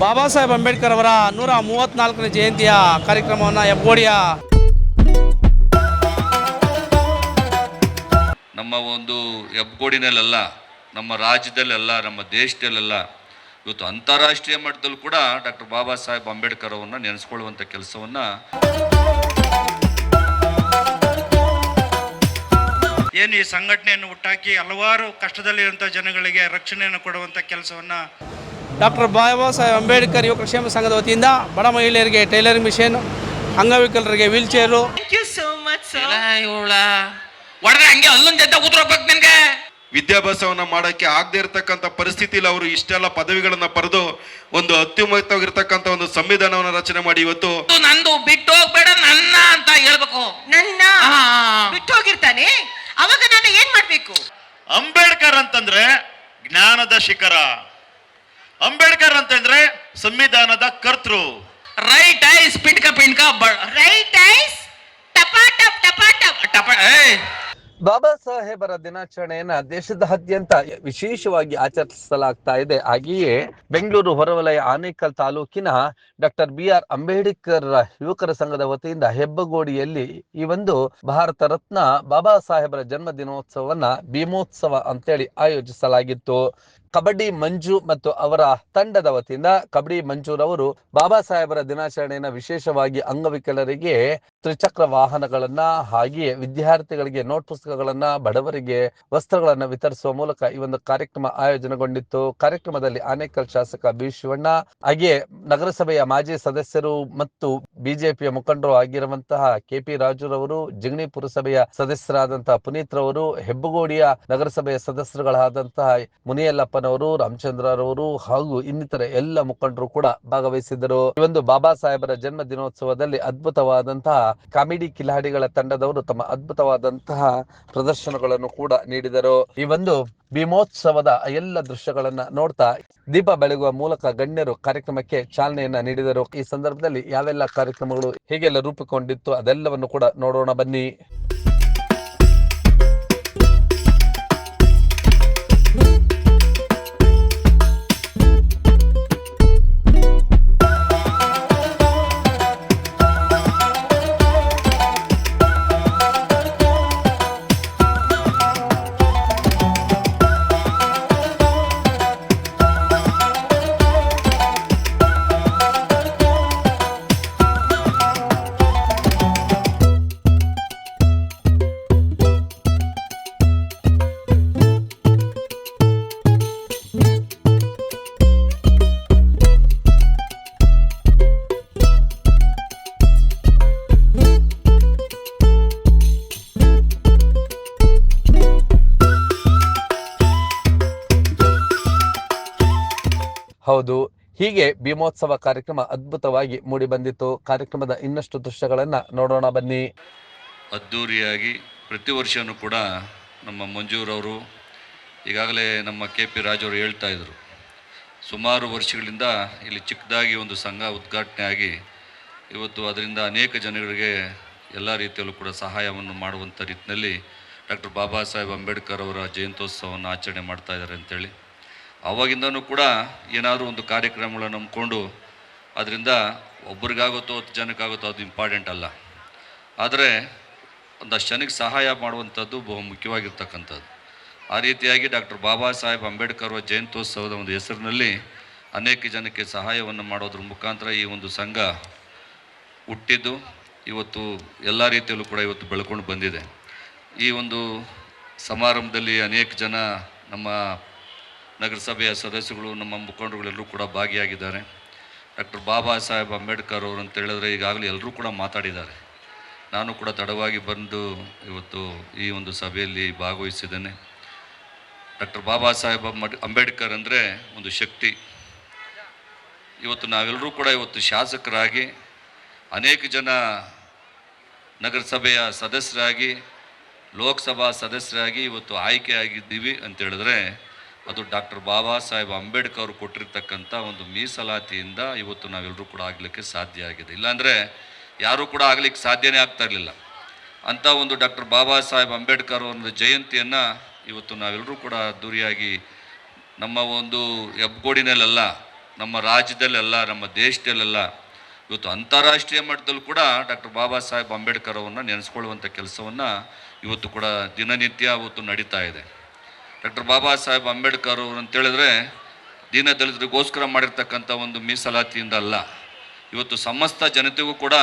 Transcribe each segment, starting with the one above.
ಬಾಬಾ ಸಾಹೇಬ್ ಅಂಬೇಡ್ಕರ್ ಅವರ ನೂರ ಮೂವತ್ತ್ನಾಲ್ಕನೇ ಜಯಂತಿಯ ಕಾರ್ಯಕ್ರಮವನ್ನು ಹೆಬ್ಬೋಡಿಯ ನಮ್ಮ ಒಂದು ಹೆಬ್ಗೋಡಿನಲ್ಲೆಲ್ಲ ನಮ್ಮ ರಾಜ್ಯದಲ್ಲೆಲ್ಲ, ನಮ್ಮ ದೇಶದಲ್ಲೆಲ್ಲ, ಇವತ್ತು ಅಂತಾರಾಷ್ಟ್ರೀಯ ಮಟ್ಟದಲ್ಲೂ ಕೂಡ ಡಾಕ್ಟರ್ ಬಾಬಾ ಸಾಹೇಬ್ ಅಂಬೇಡ್ಕರ್ ಅವರನ್ನು ನೆನೆಸ್ಕೊಳ್ಳುವಂಥ ಕೆಲಸವನ್ನು ಏನು ಈ ಸಂಘಟನೆಯನ್ನು ಹುಟ್ಟಾಕಿ ಹಲವಾರು ಕಷ್ಟದಲ್ಲಿರುವಂಥ ಜನಗಳಿಗೆ ರಕ್ಷಣೆಯನ್ನು ಕೊಡುವಂಥ ಕೆಲಸವನ್ನು ಡಾಕ್ಟರ್ ಬಾಬಾ ಸಾಹೇಬ್ ಅಂಬೇಡ್ಕರ್ ಯುವಕ ಕ್ಷೇಮ ಸಂಘದ ವತಿಯಿಂದ ಬಡ ಮಹಿಳೆಯರಿಗೆ ಟೈಲರಿಂಗ್ ಮಿಷನ್ ಅಂಗವಿಕಲರಿಗೆ wheelchair. Thank you so much sir ಇವಳ. ಹೊಡೆದ್ರೆ ಹಂಗೆ ಅಲ್ಲೊಂದ್ ಜೊತೆ ಕೂತ್ರೋಗ್ಬೇಕು ನಿನ್ಗೆ. ವಿದ್ಯಾಭ್ಯಾಸವನ್ನ ಮಾಡಕ್ಕೆ ಆಗದೆ ಇರತಕ್ಕಂಥ ಪರಿಸ್ಥಿತಿಯಲ್ಲಿ ಅವರು ಇಷ್ಟೆಲ್ಲ ಪದವಿಗಳನ್ನ ಪಡೆದು ಒಂದು ಅತ್ಯುಮತವಾಗಿರ್ತಕ್ಕಂಥ ಒಂದು ಸಂವಿಧಾನವನ್ನ ರಚನೆ ಮಾಡಿ ಇವತ್ತು ನಂದು ಬಿಟ್ಟು ಹೋಗ್ಬೇಡ ನನ್ನ ಅಂತ ಹೇಳ್ಬೇಕು. ನನ್ನ. ಬಿಟ್ಟು ಹೋಗಿರ್ತಾನೆ? ಅವಾಗ ನಾನು ಏನ್ ಮಾಡ್ಬೇಕು? ಅಂಬೇಡ್ಕರ್ ಅಂತಂದ್ರೆ ಜ್ಞಾನದ ಶಿಖರ. ಅಂಬೇಡ್ಕರ್ ಅಂತಂದ್ರೆ ಸಂವಿಧಾನದ ಕರ್ತೃ. ರೈಟ್ ಐಸ್ ಪಿಟ್ಕ ಪಿಂಡ್ಕ ರೈಟ್ ಐಸ್ ಟಪಾಟಪ್ ಟಪಾಟಪ್ ಟಪ ಏಯ್ ಬಾಬಾ ಸಾಹೇಬರ ದಿನಾಚರಣೆಯನ್ನ ದೇಶದಾದ್ಯಂತ ವಿಶೇಷವಾಗಿ ಆಚರಿಸಲಾಗ್ತಾ ಇದೆ. ಹಾಗೆಯೇ ಬೆಂಗಳೂರು ಹೊರವಲಯ ಆನೇಕಲ್ ತಾಲೂಕಿನ ಡಾಕ್ಟರ್ ಬಿ ಆರ್ ಅಂಬೇಡ್ಕರ್ ಯುವಕರ ಸಂಘದ ವತಿಯಿಂದ ಹೆಬ್ಬಗೋಡಿಯಲ್ಲಿ ಈ ಒಂದು ಭಾರತ ರತ್ನ ಬಾಬಾ ಸಾಹೇಬರ ಜನ್ಮ ದಿನೋತ್ಸವವನ್ನ ಭೀಮೋತ್ಸವ ಅಂತೇಳಿ ಆಯೋಜಿಸಲಾಗಿತ್ತು. ಕಬಡ್ಡಿ ಮಂಜು ಮತ್ತು ಅವರ ತಂಡದ ವತಿಯಿಂದ ಕಬಡ್ಡಿ ಮಂಜುರವರು ಬಾಬಾ ಸಾಹೇಬರ ದಿನಾಚರಣೆಯನ್ನ ವಿಶೇಷವಾಗಿ ಅಂಗವಿಕಲರಿಗೆ ತ್ರಿಚಕ್ರ ವಾಹನಗಳನ್ನ ಹಾಗೆಯೇ ವಿದ್ಯಾರ್ಥಿಗಳಿಗೆ ನೋಟ್ ಪುಸ್ತಕಗಳನ್ನ, ಬಡವರಿಗೆ ವಸ್ತ್ರಗಳನ್ನ ವಿತರಿಸುವ ಮೂಲಕ ಈ ಒಂದು ಕಾರ್ಯಕ್ರಮ ಆಯೋಜನೆಗೊಂಡಿತ್ತು. ಕಾರ್ಯಕ್ರಮದಲ್ಲಿ ಆನೇಕಲ್ ಶಾಸಕ ಬಿ ಶಿವಣ್ಣ, ಹಾಗೆಯೇ ನಗರಸಭೆಯ ಮಾಜಿ ಸದಸ್ಯರು ಮತ್ತು ಬಿಜೆಪಿಯ ಮುಖಂಡರು ಆಗಿರುವಂತಹ ಕೆಪಿ ರಾಜುರವರು, ಜಿಗಣಿ ಪುರಸಭೆಯ ಸದಸ್ಯರಾದಂತಹ ಪುನೀತ್ ರವರು, ಹೆಬ್ಬಗೋಡಿಯ ನಗರಸಭೆಯ ಸದಸ್ಯರುಗಳಾದಂತಹ ಮುನಿಯಲ್ಲಪ್ಪನವರು ರಾಮಚಂದ್ರರವರು ಹಾಗೂ ಇನ್ನಿತರ ಎಲ್ಲ ಮುಖಂಡರು ಕೂಡ ಭಾಗವಹಿಸಿದ್ದರು. ಈ ಒಂದು ಬಾಬಾ ಸಾಹೇಬರ ಜನ್ಮ ದಿನೋತ್ಸವದಲ್ಲಿ ಅದ್ಭುತವಾದಂತಹ ಕಾಮಿಡಿ ಕಿಲಾಡಿಗಳ ತಂಡದವರು ತಮ್ಮ ಅದ್ಭುತವಾದಂತಹ ಪ್ರದರ್ಶನಗಳನ್ನು ಕೂಡ ನೀಡಿದರು. ಈ ಒಂದು ಭೀಮೋತ್ಸವದ ಎಲ್ಲ ದೃಶ್ಯಗಳನ್ನ ನೋಡ್ತಾ ದೀಪ ಬೆಳಗುವ ಮೂಲಕ ಗಣ್ಯರು ಕಾರ್ಯಕ್ರಮಕ್ಕೆ ಚಾಲನೆಯನ್ನ ನೀಡಿದರು. ಈ ಸಂದರ್ಭದಲ್ಲಿ ಯಾವೆಲ್ಲ ಕಾರ್ಯಕ್ರಮಗಳು ಹೇಗೆಲ್ಲ ರೂಪುಗೊಂಡಿತ್ತು ಅದೆಲ್ಲವನ್ನು ಕೂಡ ನೋಡೋಣ ಬನ್ನಿ. ಹೀಗೆ ಭೀಮೋತ್ಸವ ಕಾರ್ಯಕ್ರಮ ಅದ್ಭುತವಾಗಿ ಮೂಡಿ ಬಂದಿತ್ತು. ಕಾರ್ಯಕ್ರಮದ ಇನ್ನಷ್ಟು ದೃಶ್ಯಗಳನ್ನ ನೋಡೋಣ ಬನ್ನಿ. ಅದ್ಧೂರಿಯಾಗಿ ಪ್ರತಿ ವರ್ಷವೂ ಕೂಡ ನಮ್ಮ ಮಂಜೂರವರು ಈಗಾಗಲೇ ನಮ್ಮ ಕೆ ಪಿ ರಾಜವರು ಹೇಳ್ತಾ ಇದ್ರು. ಸುಮಾರು ವರ್ಷಗಳಿಂದ ಇಲ್ಲಿ ಚಿಕ್ಕದಾಗಿ ಒಂದು ಸಂಘ ಉದ್ಘಾಟನೆ ಆಗಿ ಇವತ್ತು ಅದರಿಂದ ಅನೇಕ ಜನಗಳಿಗೆ ಎಲ್ಲ ರೀತಿಯಲ್ಲೂ ಕೂಡ ಸಹಾಯವನ್ನು ಮಾಡುವಂಥ ರೀತಿಯಲ್ಲಿ ಡಾಕ್ಟರ್ ಬಾಬಾ ಸಾಹೇಬ್ ಅಂಬೇಡ್ಕರ್ ಅವರ ಜಯಂತ್ಯೋತ್ಸವವನ್ನು ಆಚರಣೆ ಮಾಡ್ತಾ ಇದ್ದಾರೆ ಅಂತೇಳಿ ಅವಾಗಿಂದನೂ ಕೂಡ ಏನಾದರೂ ಒಂದು ಕಾರ್ಯಕ್ರಮಗಳನ್ನು ನಂಬಿಕೊಂಡು ಅದರಿಂದ ಒಬ್ರಿಗಾಗುತ್ತೋ ಹತ್ತು ಜನಕ್ಕಾಗುತ್ತೋ ಅದು ಇಂಪಾರ್ಟೆಂಟ್ ಅಲ್ಲ. ಆದರೆ ಒಂದಷ್ಟು ಜನಕ್ಕೆ ಸಹಾಯ ಮಾಡುವಂಥದ್ದು ಬಹು ಮುಖ್ಯವಾಗಿರ್ತಕ್ಕಂಥದ್ದು. ಆ ರೀತಿಯಾಗಿ ಡಾಕ್ಟರ್ ಬಾಬಾ ಸಾಹೇಬ್ ಅಂಬೇಡ್ಕರ್ ಅವರ ಜಯಂತ್ಯೋತ್ಸವದ ಒಂದು ಹೆಸರಿನಲ್ಲಿ ಅನೇಕ ಜನಕ್ಕೆ ಸಹಾಯವನ್ನು ಮಾಡೋದ್ರ ಮುಖಾಂತರ ಈ ಒಂದು ಸಂಘ ಹುಟ್ಟಿದ್ದು, ಇವತ್ತು ಎಲ್ಲ ರೀತಿಯಲ್ಲೂ ಕೂಡ ಇವತ್ತು ಬೆಳ್ಕೊಂಡು ಬಂದಿದೆ. ಈ ಒಂದು ಸಮಾರಂಭದಲ್ಲಿ ಅನೇಕ ಜನ ನಮ್ಮ ನಗರಸಭೆಯ ಸದಸ್ಯಗಳು, ನಮ್ಮ ಮುಖಂಡರುಗಳೆಲ್ಲರೂ ಕೂಡ ಭಾಗಿಯಾಗಿದ್ದಾರೆ. ಡಾಕ್ಟರ್ ಬಾಬಾ ಸಾಹೇಬ್ ಅಂಬೇಡ್ಕರ್ ಅವರು ಅಂತ ಹೇಳಿದ್ರೆ ಈಗಾಗಲೇ ಎಲ್ಲರೂ ಕೂಡ ಮಾತಾಡಿದ್ದಾರೆ. ನಾನು ಕೂಡ ತಡವಾಗಿ ಬಂದು ಇವತ್ತು ಈ ಒಂದು ಸಭೆಯಲ್ಲಿ ಭಾಗವಹಿಸಿದ್ದೇನೆ. ಡಾಕ್ಟರ್ ಬಾಬಾ ಸಾಹೇಬ್ ಅಂಬಡ್- ಅಂಬೇಡ್ಕರ್ ಅಂದರೆ ಒಂದು ಶಕ್ತಿ. ಇವತ್ತು ನಾವೆಲ್ಲರೂ ಕೂಡ ಇವತ್ತು ಶಾಸಕರಾಗಿ, ಅನೇಕ ಜನ ನಗರಸಭೆಯ ಸದಸ್ಯರಾಗಿ, ಲೋಕಸಭಾ ಸದಸ್ಯರಾಗಿ ಇವತ್ತು ಆಯ್ಕೆ ಆಗಿದ್ದೀವಿ ಅಂತ ಹೇಳಿದ್ರೆ ಅದು ಡಾಕ್ಟರ್ ಬಾಬಾ ಸಾಹೇಬ್ ಅಂಬೇಡ್ಕರ್ ಅವರು ಕೊಟ್ಟಿರ್ತಕ್ಕಂಥ ಒಂದು ಮೀಸಲಾತಿಯಿಂದ ಇವತ್ತು ನಾವೆಲ್ಲರೂ ಕೂಡ ಆಗಲಿಕ್ಕೆ ಸಾಧ್ಯ ಆಗಿದೆ. ಇಲ್ಲಾಂದರೆ ಯಾರೂ ಕೂಡ ಆಗಲಿಕ್ಕೆ ಸಾಧ್ಯನೇ ಆಗ್ತಾ ಇರಲಿಲ್ಲ. ಅಂಥ ಒಂದು ಡಾಕ್ಟರ್ ಬಾಬಾ ಸಾಹೇಬ್ ಅಂಬೇಡ್ಕರ್ ಅವರ ಜಯಂತಿಯನ್ನು ಇವತ್ತು ನಾವೆಲ್ಲರೂ ಕೂಡ ಅದ್ದೂರಿಯಾಗಿ ನಮ್ಮ ಒಂದು ಹೆಬ್ಗೋಡಿನಲ್ಲೆಲ್ಲ, ನಮ್ಮ ರಾಜ್ಯದಲ್ಲೆಲ್ಲ, ನಮ್ಮ ದೇಶದಲ್ಲೆಲ್ಲ ಇವತ್ತು ಅಂತಾರಾಷ್ಟ್ರೀಯ ಮಟ್ಟದಲ್ಲೂ ಕೂಡ ಡಾಕ್ಟರ್ ಬಾಬಾ ಸಾಹೇಬ್ ಅಂಬೇಡ್ಕರ್ ಅವರನ್ನು ನೆನೆಸ್ಕೊಳ್ಳುವಂಥ ಕೆಲಸವನ್ನು ಇವತ್ತು ಕೂಡ ದಿನನಿತ್ಯ ಇವತ್ತು ನಡೀತಾ ಇದೆ. ಡಾಕ್ಟರ್ ಬಾಬಾ ಸಾಹೇಬ್ ಅಂಬೇಡ್ಕರ್ ಅವರು ಅಂತೇಳಿದ್ರೆ ದೀನ ದಲಿತರಿಗೋಸ್ಕರ ಮಾಡಿರ್ತಕ್ಕಂಥ ಒಂದು ಮೀಸಲಾತಿಯಿಂದ ಅಲ್ಲ. ಇವತ್ತು ಸಮಸ್ತ ಜನತೆಗೂ ಕೂಡ,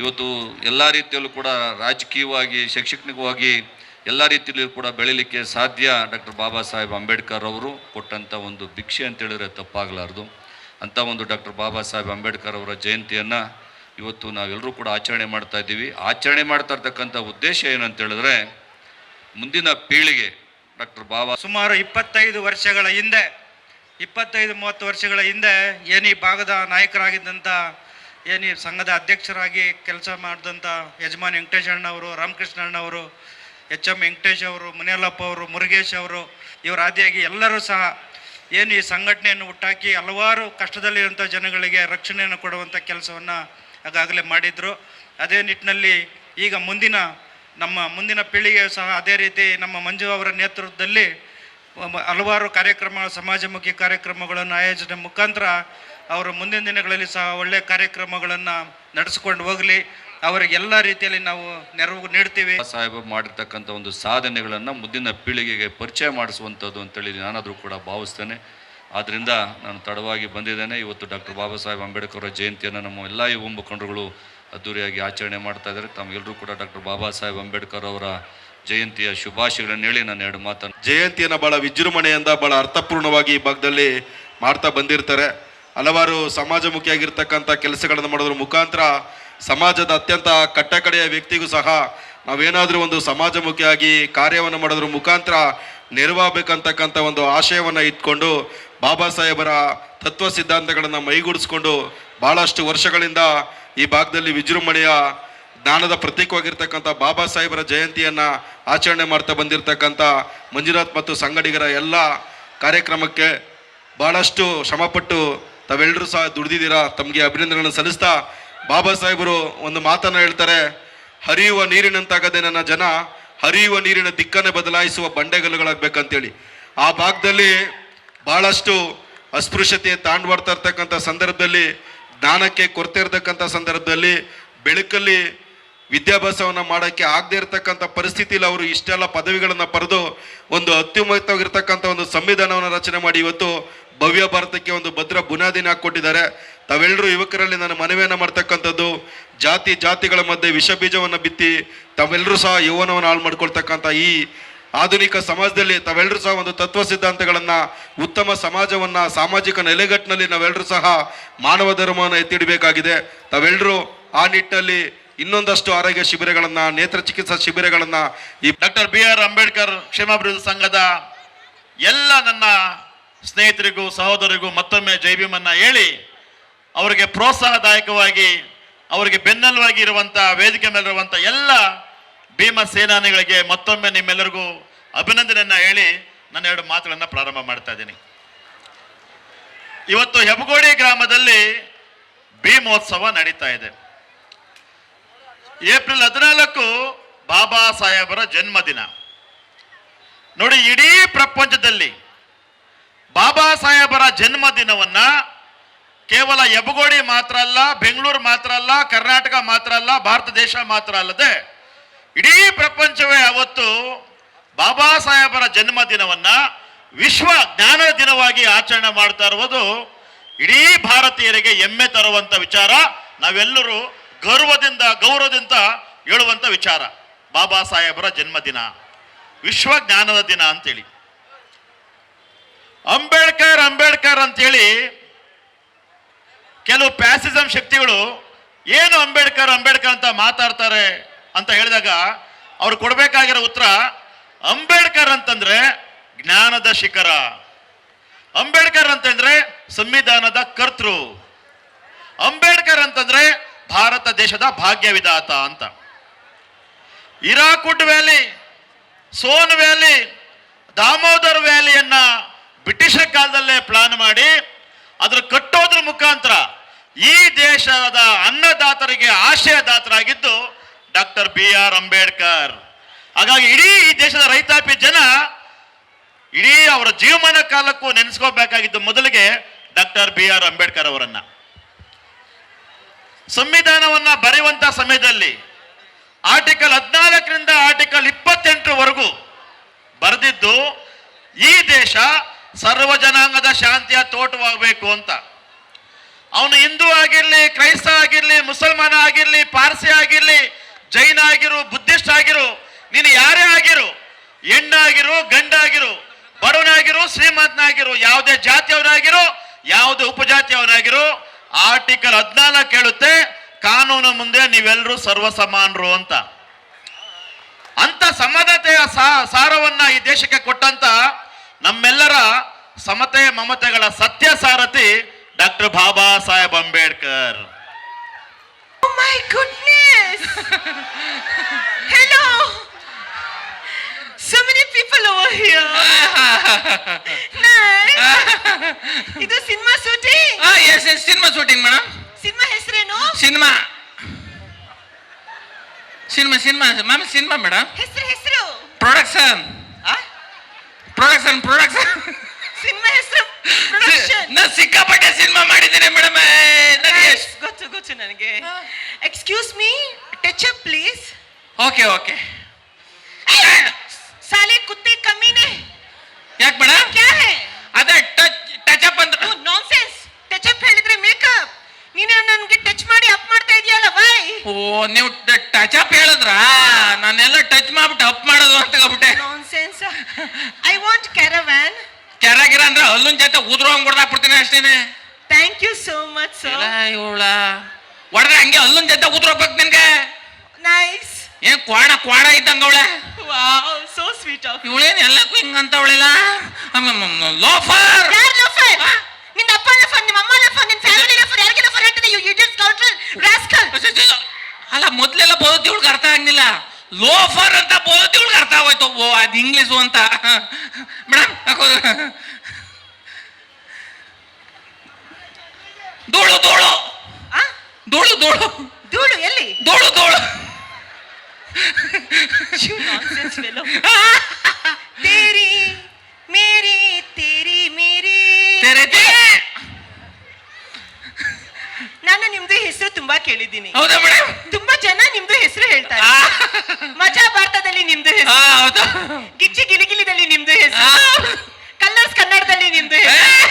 ಇವತ್ತು ಎಲ್ಲ ರೀತಿಯಲ್ಲೂ ಕೂಡ ರಾಜಕೀಯವಾಗಿ, ಶೈಕ್ಷಣಿಕವಾಗಿ ಎಲ್ಲ ರೀತಿಯಲ್ಲೂ ಕೂಡ ಬೆಳೀಲಿಕ್ಕೆ ಸಾಧ್ಯ ಡಾಕ್ಟರ್ ಬಾಬಾ ಸಾಹೇಬ್ ಅಂಬೇಡ್ಕರ್ ಅವರು ಕೊಟ್ಟಂಥ ಒಂದು ಭಿಕ್ಷೆ ಅಂತ ಹೇಳಿದ್ರೆ ತಪ್ಪಾಗಲಾರ್ದು. ಅಂಥ ಒಂದು ಡಾಕ್ಟರ್ ಬಾಬಾ ಸಾಹೇಬ್ ಅಂಬೇಡ್ಕರ್ ಅವರ ಜಯಂತಿಯನ್ನು ಇವತ್ತು ನಾವೆಲ್ಲರೂ ಕೂಡ ಆಚರಣೆ ಮಾಡ್ತಾ ಇದ್ದೀವಿ. ಆಚರಣೆ ಮಾಡ್ತಾ ಇರ್ತಕ್ಕಂಥ ಉದ್ದೇಶ ಏನಂತೇಳಿದ್ರೆ ಮುಂದಿನ ಪೀಳಿಗೆ ಡಾಕ್ಟರ್ ಬಾಬಾ. ಸುಮಾರು ಇಪ್ಪತ್ತೈದು ವರ್ಷಗಳ ಹಿಂದೆ, ಇಪ್ಪತ್ತೈದು, ಮೂವತ್ತು ವರ್ಷಗಳ ಹಿಂದೆ ಏನಿ ಭಾಗದ ನಾಯಕರಾಗಿದ್ದಂಥ ಏನಿ ಸಂಘದ ಅಧ್ಯಕ್ಷರಾಗಿ ಕೆಲಸ ಮಾಡಿದಂಥ ಯಜಮಾನ್ ವೆಂಕಟೇಶ್ ಅಣ್ಣವರು, ರಾಮಕೃಷ್ಣ ಅಣ್ಣವರು, ಎಚ್ ಎಂ ವೆಂಕಟೇಶ್ ಅವರು, ಮುನಿಯಲ್ಲಪ್ಪ ಅವರು, ಮುರುಗೇಶ್ ಅವರು, ಇವರ ಆದಿಯಾಗಿ ಎಲ್ಲರೂ ಸಹ ಏನು ಈ ಸಂಘಟನೆಯನ್ನು ಹುಟ್ಟಾಕಿ ಹಲವಾರು ಕಷ್ಟದಲ್ಲಿರುವಂಥ ಜನಗಳಿಗೆ ರಕ್ಷಣೆಯನ್ನು ಕೊಡುವಂಥ ಕೆಲಸವನ್ನು ಆಗಾಗಲೇ ಮಾಡಿದರು. ಅದೇ ನಿಟ್ಟಿನಲ್ಲಿ ಈಗ ಮುಂದಿನ ನಮ್ಮ ಮುಂದಿನ ಪೀಳಿಗೆ ಸಹ ಅದೇ ರೀತಿ ನಮ್ಮ ಮಂಜು ಅವರ ನೇತೃತ್ವದಲ್ಲಿ ಹಲವಾರು ಕಾರ್ಯಕ್ರಮ, ಸಮಾಜಮುಖಿ ಕಾರ್ಯಕ್ರಮಗಳನ್ನು ಆಯೋಜನೆ ಮುಖಾಂತರ ಅವರು ಮುಂದಿನ ದಿನಗಳಲ್ಲಿ ಸಹ ಒಳ್ಳೆಯ ಕಾರ್ಯಕ್ರಮಗಳನ್ನು ನಡೆಸ್ಕೊಂಡು ಹೋಗಲಿ. ಅವರಿಗೆಲ್ಲ ರೀತಿಯಲ್ಲಿ ನಾವು ನೆರವು ನೀಡ್ತೀವಿ. ಸಾಹೇಬ್ ಮಾಡಿರ್ತಕ್ಕಂಥ ಒಂದು ಸಾಧನೆಗಳನ್ನು ಮುಂದಿನ ಪೀಳಿಗೆಗೆ ಪರಿಚಯ ಮಾಡಿಸುವಂಥದ್ದು ಅಂತೇಳಿ ನಾನಾದರೂ ಕೂಡ ಭಾವಿಸ್ತೇನೆ. ಆದ್ದರಿಂದ ನಾನು ತಡವಾಗಿ ಬಂದಿದ್ದೇನೆ. ಇವತ್ತು ಡಾಕ್ಟರ್ ಬಾಬಾ ಸಾಹೇಬ್ ಅಂಬೇಡ್ಕರ್ ಅವರ ಜಯಂತಿಯನ್ನು ನಮ್ಮ ಎಲ್ಲ ಯುವ ಮುಖಂಡರುಗಳು ಅದ್ದೂರಿಯಾಗಿ ಆಚರಣೆ ಮಾಡ್ತಾ ಇದ್ದಾರೆ. ತಮಗೆಲ್ಲರೂ ಕೂಡ ಡಾಕ್ಟರ್ ಬಾಬಾ ಸಾಹೇಬ್ ಅಂಬೇಡ್ಕರ್ ಅವರ ಜಯಂತಿಯ ಶುಭಾಶಯಗಳನ್ನು ಹೇಳಿ ನಾನು ಎರಡು ಮಾತನ್ನು ಜಯಂತಿಯನ್ನು ಬಹಳ ವಿಜೃಂಭಣೆಯಿಂದ ಬಹಳ ಅರ್ಥಪೂರ್ಣವಾಗಿ ಈ ಭಾಗದಲ್ಲಿ ಮಾಡ್ತಾ ಬಂದಿರ್ತಾರೆ. ಹಲವಾರು ಸಮಾಜಮುಖಿಯಾಗಿರ್ತಕ್ಕಂಥ ಕೆಲಸಗಳನ್ನು ಮಾಡೋದ್ರ ಮುಖಾಂತರ ಸಮಾಜದ ಅತ್ಯಂತ ಕಟ್ಟಕಡೆಯ ವ್ಯಕ್ತಿಗೂ ಸಹ ನಾವೇನಾದರೂ ಒಂದು ಸಮಾಜಮುಖಿಯಾಗಿ ಕಾರ್ಯವನ್ನು ಮಾಡೋದ್ರ ಮುಖಾಂತರ ನೆರವಾಗಬೇಕಂತಕ್ಕಂಥ ಒಂದು ಆಶಯವನ್ನು ಇಟ್ಕೊಂಡು ಬಾಬಾ ಸಾಹೇಬರ ತತ್ವ ಸಿದ್ಧಾಂತಗಳನ್ನು ಮೈಗೂಡಿಸ್ಕೊಂಡು ಭಾಳಷ್ಟು ವರ್ಷಗಳಿಂದ ಈ ಭಾಗದಲ್ಲಿ ವಿಜೃಂಭಣೆಯ ಜ್ಞಾನದ ಪ್ರತೀಕವಾಗಿರ್ತಕ್ಕಂಥ ಬಾಬಾ ಸಾಹೇಬರ ಜಯಂತಿಯನ್ನು ಆಚರಣೆ ಮಾಡ್ತಾ ಬಂದಿರತಕ್ಕಂಥ ಮಂಜುನಾಥ್ ಮತ್ತು ಸಂಗಡಿಗರ ಎಲ್ಲ ಕಾರ್ಯಕ್ರಮಕ್ಕೆ ಭಾಳಷ್ಟು ಶ್ರಮಪಟ್ಟು ತಾವೆಲ್ಲರೂ ಸಹ ದುಡಿದಿದ್ದೀರಾ? ತಮಗೆ ಅಭಿನಂದನೆಗಳನ್ನು ಸಲ್ಲಿಸ್ತಾ ಬಾಬಾ ಸಾಹೇಬರು ಒಂದು ಮಾತನ್ನು ಹೇಳ್ತಾರೆ, ಹರಿಯುವ ನೀರಿನಂತಾಗದೆ ನನ್ನ ಜನ ಹರಿಯುವ ನೀರಿನ ದಿಕ್ಕನ್ನು ಬದಲಾಯಿಸುವ ಬಂಡೆಗಲ್ಲುಗಳಾಗಬೇಕಂತೇಳಿ. ಆ ಭಾಗದಲ್ಲಿ ಭಾಳಷ್ಟು ಅಸ್ಪೃಶ್ಯತೆ ತಾಂಡ್ವಾಡ್ತಾ ಇರ್ತಕ್ಕಂಥ ಸಂದರ್ಭದಲ್ಲಿ ಜ್ಞಾನಕ್ಕೆ ಕೊರತೆ ಇರತಕ್ಕಂಥ ಸಂದರ್ಭದಲ್ಲಿ ಬೆಳಕಲ್ಲಿ ವಿದ್ಯಾಭ್ಯಾಸವನ್ನು ಮಾಡೋಕ್ಕೆ ಆಗದೆ ಇರತಕ್ಕಂಥ ಪರಿಸ್ಥಿತಿಯಲ್ಲಿ ಅವರು ಇಷ್ಟೆಲ್ಲ ಪದವಿಗಳನ್ನು ಪಡೆದು ಒಂದು ಅತ್ಯುನ್ನತವಾಗಿರ್ತಕ್ಕಂಥ ಒಂದು ಸಂವಿಧಾನವನ್ನು ರಚನೆ ಮಾಡಿ ಇವತ್ತು ಭವ್ಯ ಭಾರತಕ್ಕೆ ಒಂದು ಭದ್ರ ಬುನಾದಿನ ಹಾಕ್ಕೊಟ್ಟಿದ್ದಾರೆ ತಾವೆಲ್ಲರೂ ಯುವಕರಲ್ಲಿ ನಾನು ಮನವಿಯನ್ನು ಮಾಡ್ತಕ್ಕಂಥದ್ದು, ಜಾತಿ ಜಾತಿಗಳ ಮಧ್ಯೆ ವಿಷ ಬೀಜವನ್ನು ಬಿತ್ತಿ ತಾವೆಲ್ಲರೂ ಸಹ ಯೌವನವನ್ನು ಹಾಳು ಮಾಡ್ಕೊಳ್ತಕ್ಕಂಥ ಈ ಆಧುನಿಕ ಸಮಾಜದಲ್ಲಿ ತಾವೆಲ್ಲರೂ ಸಹ ಒಂದು ತತ್ವ ಸಿದ್ಧಾಂತಗಳನ್ನ, ಉತ್ತಮ ಸಮಾಜವನ್ನ, ಸಾಮಾಜಿಕ ನೆಲೆಗಟ್ಟಿನಲ್ಲಿ ನಾವೆಲ್ಲರೂ ಸಹ ಮಾನವ ಧರ್ಮವನ್ನು ಎತ್ತಿಡಬೇಕಾಗಿದೆ. ತಾವೆಲ್ಲರೂ ಆ ನಿಟ್ಟಿನಲ್ಲಿ ಇನ್ನೊಂದಷ್ಟು ಆರೋಗ್ಯ ಶಿಬಿರಗಳನ್ನ, ನೇತ್ರ ಚಿಕಿತ್ಸಾ ಶಿಬಿರಗಳನ್ನ ಈ ಡಾಕ್ಟರ್ ಬಿ ಆರ್ ಅಂಬೇಡ್ಕರ್ ಕ್ಷೇಮಾಭಿವೃದ್ಧಿ ಸಂಘದ ಎಲ್ಲ ನನ್ನ ಸ್ನೇಹಿತರಿಗೂ ಸಹೋದರಿಗೂ ಮತ್ತೊಮ್ಮೆ ಜೈ ಭೀಮನ್ನ ಹೇಳಿ, ಅವರಿಗೆ ಪ್ರೋತ್ಸಾಹದಾಯಕವಾಗಿ, ಅವರಿಗೆ ಬೆನ್ನೆಲುವಾಗಿ ಇರುವಂಥ ವೇದಿಕೆ ಮೇಲಿರುವಂಥ ಎಲ್ಲ ಭೀಮ ಸೇನಾನಿಗಳಿಗೆ ಮತ್ತೊಮ್ಮೆ ನಿಮ್ಮೆಲ್ಲರಿಗೂ ಅಭಿನಂದನೆಯನ್ನು ಹೇಳಿ ನನ್ನ ಎರಡು ಮಾತುಗಳನ್ನು ಪ್ರಾರಂಭ ಮಾಡ್ತಾ ಇದ್ದೀನಿ. ಇವತ್ತು ಹೆಬಗೋಡಿ ಗ್ರಾಮದಲ್ಲಿ ಭೀಮೋತ್ಸವ ನಡೀತಾ ಇದೆ. ಏಪ್ರಿಲ್ ಹದಿನಾಲ್ಕು ಬಾಬಾ ಸಾಹೇಬರ ಜನ್ಮದಿನ. ನೋಡಿ, ಇಡೀ ಪ್ರಪಂಚದಲ್ಲಿ ಬಾಬಾ ಸಾಹೇಬರ ಜನ್ಮದಿನವನ್ನ ಕೇವಲ ಯಬಗೋಡಿ ಮಾತ್ರ ಅಲ್ಲ, ಬೆಂಗಳೂರು ಮಾತ್ರ ಅಲ್ಲ, ಕರ್ನಾಟಕ ಮಾತ್ರ ಅಲ್ಲ, ಭಾರತ ದೇಶ ಮಾತ್ರ ಅಲ್ಲದೆ ಇಡೀ ಪ್ರಪಂಚವೇ ಅವತ್ತು ಬಾಬಾ ಸಾಹೇಬರ ಜನ್ಮದಿನವನ್ನ ವಿಶ್ವ ಜ್ಞಾನ ದಿನವಾಗಿ ಆಚರಣೆ ಮಾಡ್ತಾ ಇರುವುದು ಇಡೀ ಭಾರತೀಯರಿಗೆ ಹೆಮ್ಮೆ ತರುವಂತ ವಿಚಾರ. ನಾವೆಲ್ಲರೂ ಗೌರವದಿಂದ ಗೌರವದಿಂದ ಹೇಳುವಂತ ವಿಚಾರ. ಬಾಬಾ ಸಾಹೇಬರ ಜನ್ಮದಿನ ವಿಶ್ವ ಜ್ಞಾನದ ದಿನ ಅಂತೇಳಿ. ಅಂಬೇಡ್ಕರ್ ಅಂಬೇಡ್ಕರ್ ಅಂತೇಳಿ ಕೆಲವು ಪ್ಯಾಸಿಸಂ ಶಕ್ತಿಗಳು ಏನು ಅಂಬೇಡ್ಕರ್ ಅಂಬೇಡ್ಕರ್ ಅಂತ ಮಾತಾಡ್ತಾರೆ? ಅಂತ ಹೇಳಿದಾಗ ಅವ್ರು ಕೊಡಬೇಕಾಗಿರೋ ಉತ್ತರ ಅಂಬೇಡ್ಕರ್ ಅಂತಂದ್ರೆ ಜ್ಞಾನದ ಶಿಖರ. ಅಂಬೇಡ್ಕರ್ ಅಂತಂದ್ರೆ ಸಂವಿಧಾನದ ಕರ್ತೃ. ಅಂಬೇಡ್ಕರ್ ಅಂತಂದ್ರೆ ಭಾರತ ದೇಶದ ಭಾಗ್ಯ ವಿಧಾತ ಅಂತ. ಇರಾಕುಡ್ ವ್ಯಾಲಿ, ಸೋನ್ ವ್ಯಾಲಿ, ದಾಮೋದರ್ ವ್ಯಾಲಿಯನ್ನ ಬ್ರಿಟಿಷರ ಕಾಲದಲ್ಲೇ ಪ್ಲಾನ್ ಮಾಡಿ ಅದ್ರ ಕಟ್ಟೋದ್ರ ಮುಖಾಂತರ ಈ ದೇಶದ ಅನ್ನದಾತರಿಗೆ ಆಶಯದಾತರಾಗಿದ್ದು ಡಾಕ್ಟರ್ ಬಿ ಆರ್ ಅಂಬೇಡ್ಕರ್. ಹಾಗಾಗಿ ಇಡೀ ಈ ದೇಶದ ರೈತಾಪಿ ಜನ ಇಡೀ ಅವರ ಜೀವಮಾನ ಕಾಲಕ್ಕೂ ನೆನೆಸ್ಕೋಬೇಕಾಗಿದ್ದು ಮೊದಲಿಗೆ ಡಾಕ್ಟರ್ ಬಿ ಆರ್ ಅಂಬೇಡ್ಕರ್ ಅವರನ್ನ. ಸಂವಿಧಾನವನ್ನ ಬರೆಯುವಂತ ಸಮಯದಲ್ಲಿ ಆರ್ಟಿಕಲ್ ಹದಿನಾಲ್ಕರಿಂದ ಆರ್ಟಿಕಲ್ ಇಪ್ಪತ್ತೆಂಟರವರೆಗೂ ಬರೆದಿದ್ದು ಈ ದೇಶ ಸರ್ವ ಜನಾಂಗದ ಶಾಂತಿಯ ತೋಟವಾಗಬೇಕು ಅಂತ. ಅವನು ಹಿಂದೂ ಆಗಿರ್ಲಿ, ಕ್ರೈಸ್ತ ಆಗಿರ್ಲಿ, ಮುಸಲ್ಮಾನ ಆಗಿರ್ಲಿ, ಪಾರ್ಸಿ ಆಗಿರ್ಲಿ ಜೈನ ಆಗಿರು, ಬುದ್ಧಿಸ್ಟ್ ಆಗಿರು, ನೀನು ಯಾರೇ ಆಗಿರು, ಹೆಣ್ಣಾಗಿರು, ಗಂಡಾಗಿರು, ಬಡವನಾಗಿರು, ಶ್ರೀಮಂತನಾಗಿರು, ಯಾವುದೇ ಜಾತಿಯವನಾಗಿರು ಯಾವುದೇ ಉಪಜಾತಿಯವನಾಗಿರು ಆರ್ಟಿಕಲ್ ಹದಿನಾಲ್ಕು ಹೇಳುತ್ತೆ ಕಾನೂನು ಮುಂದೆ ನೀವೆಲ್ಲರೂ ಸರ್ವಸಮಾನರು ಅಂತ. ಅಂತ ಸಮಾನತೆಯ ಸಾರವನ್ನ ಈ ದೇಶಕ್ಕೆ ಕೊಟ್ಟಂತ ನಮ್ಮೆಲ್ಲರ ಸಮತೆ ಮಮತೆಗಳ ಸತ್ಯ ಸಾರಥಿ doctor Baba Saheb Ambedkar. My my ಇದು cinema shooting yes yes cinema shooting madam? Cinema ಹೆಸರೇನು? Cinema. Cinema cinema ma'am cinema madam. ಹೆಸರು ಹೆಸರು? ಪ್ರೊಡಕ್ಷನ್ ಪ್ರೊಡಕ್ಷನ್ ಪ್ರೊಡಕ್ಷನ್ ಸಿನಿಮಾ ಹೆಸರು ಪ್ರೊಡಕ್ಷನ್ ನಾ ಸಿಕ್ಕಾಪಟ್ಟೆ ಸಿನಿಮಾ ಮಾಡಿದ್ದೀನಿ ಮೇಡಮ್ ಗೊತ್ತು ಗೊತ್ತು ನನಗೆ. Excuse me touch up please okay okay ಸಾಲಿ ಕುತ್ತೆ ಕಮ್ಮಿನೇ. ಯಾಕೆ ಮೇಡಮ್ ಕ್ಯಾ ಹೇ? ಅದೇ ಟಚ್ ಟಚ್ ಅಪ್ ಅಂದ್ರೆ ನಾನ್ಸೆನ್ಸ್ ಟಚ್ ಅಪ್ ಹೇಳಿದ್ರೆ ಮೇಕಪ್ ನೀನು ನನಗೆ ಟಚ್ ಮಾಡಿ ಅಪ್ ಮಾಡ್ತಾ ಇದೆಯಲ್ಲ ಬೈ ಓ ನೀವು ಟಚ್ ಅಪ್ ಹೇಳಿದ್ರ? ನಾನೆಲ್ಲ ಟಚ್ ಮಾಡ್ಬಿಟ್ಟು ಅಪ್ ಮಾಡೋದು ಅಂತ ಹೇಳ್ಬಿಟ್ಟೆ. ನಾನ್ಸೆನ್ಸ್ ಐ ವಾಂಟ್ ಕ್ಯಾರವ್ಯಾನ್ ಕ್ಯಾರಾಗಿರ ಅಂದ್ರೆ ಹಲ್ಲುನ್ ಜೊತೆ ಉದ್ರೋಂಗ್ ಹೊಡ್ದಾಕ್ಬಿಡ್ತೀನಿ ಅಷ್ಟೇನೆ thank you so much sir ಇವಳ ಹೊಡೆದ್ರೆ ಹಂಗೆ ಅಲ್ಲೊಂದು ಜೊತೆ ಉದ್ರೋಗ್ಬೇಕು ನಿನ್ಗೆ. ನೈಸ್ ಏನ್ ಕ್ವಾಡ ಕ್ವಾಡ ಇದ್ದಂಗ ಅವಳ. ವಾವ್ ಸೋ ಸ್ವೀಟ್ ಆಫ್ ಇವಳೇನ್ ಎಲ್ಲಕ್ಕೂ ಹಿಂಗ ಅಂತ ಅವಳೆಲ್ಲ ಲೋಫರ್! ಯಾರ್ ಲಫರ್? ನಿನ್ನ ಅಪ್ಪ ಲಫರ್ ನಿಮ್ಮ ಅಮ್ಮ ಲಫರ್ ನಿನ್ನ ಫ್ಯಾಮಿಲಿ ಲಫರ್ ಯಾರಿಗೆ ಲಫರ್ ಹೇಳ್ತಿದೆ ಯು ಇಡಿಯಟ್ ಸ್ಕೌಟರ್ ರಾಸ್ಕಲ್ ಅಲ್ಲ ಮೊದ್ಲೆಲ್ಲ ಬೋಧತಿ ಇವಳಿಗೆ ಅರ್ಥ ಆಗ್ಲಿಲ್ಲ. ಲೋಫರ್ ಅಂತ ಬೋಧತಿ ಇವಳಿಗೆ ಅರ್ಥ ಆಗೋಯ್ತು. ಓ ಅದು ಇಂಗ್ಲೀಷು ಅಂತ. ಮೇಡಮ್ ಧೂಳು ಧೂಳು. ಆ? ಧೂಳು ಧೂಳು. ಧೂಳು ಎಲ್ಲಿ? ಧೂಳು ಧೂಳು. ಯು ನಾನ್ಸೆನ್ಸ್ ಫೆಲೋ ತೇರಿ ಮೇರಿ ತೇರಿ ಮೇರಿ ತೆರೆ ತೆರೆ. ನಾನು ನಿಮ್ದು ಹೆಸರು ತುಂಬಾ ಕೇಳಿದ್ದೀನಿ. ಹೌದಾ ಮೇಡಮ್? ತುಂಬಾ ಜನ ನಿಮ್ದು ಹೆಸರು ಹೇಳ್ತಾರೆ. ಮಜಾ ಭಾರತದಲ್ಲಿ ನಿಮ್ದು ಹಾ ಹೆಸರು. ಹೌದು? ಗಿಚ್ಚಿ ಗಿಲಿಗಿಲಿದಲ್ಲಿ ನಿಮ್ದು. ಹೆಸರು. ಕಲರ್ಸ್ ಕನ್ನಡದಲ್ಲಿ ನಿಮ್ದು ಹೆಸರು.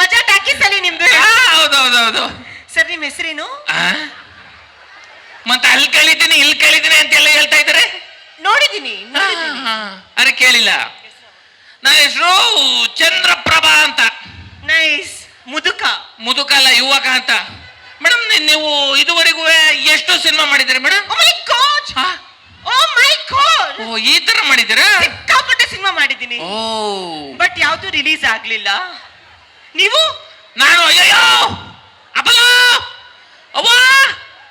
ಮಜಾ ಟಾಕೀಸ್ ಅಲ್ಲಿ ನಿಮ್ದು ಹೆಸರು. ಹೌದು ಹೌದು ಹೌದು ಸರ್ ನಿಮ್ ಹೆಸರೇನು? ಆ? ಮತ್ತೆ ಅಲ್ಲಿ ಕೇಳಿದ್ದೀನಿ ಇಲ್ಲಿ ಕೇಳಿದ್ದೀನಿ ಅಂತೆಲ್ಲ ಹೇಳ್ತಾ ಇದ್ದಾರೆ? ನೋಡಿದ್ದೀನಿ ಅರೆ ಕೇಳಿಲ್ಲ. ನನ್ನ ಹೆಸರು ಚಂದ್ರಪ್ರಭಾ ಅಂತ. ನೈಸ್ ಮುದುಕ. ಮುದುಕ ಅಲ್ಲ ಯುವಕ ಅಂತ. ಮೇಡಮ್ ನೀವು ಇದುವರೆಗೂ ಎಷ್ಟು ಸಿನಿಮಾ ಮಾಡಿದ್ದೀರಿ madam? Oh my god oh my god oh ಈ ತರ ಸಿಕ್ಕಾಪಟ್ಟೆ ಸಿನಿಮಾ ಮಾಡಿದ್ದೀನಿ. ಓ. ಬಟ್ ಯಾವುದು ರಿಲೀಸ್ ಆಗ್ಲಿಲ್ಲ. ನೀವು? ನಾನು ಅಯ್ಯೋ ಅಪ್ಪಲ ಅವ್ವ!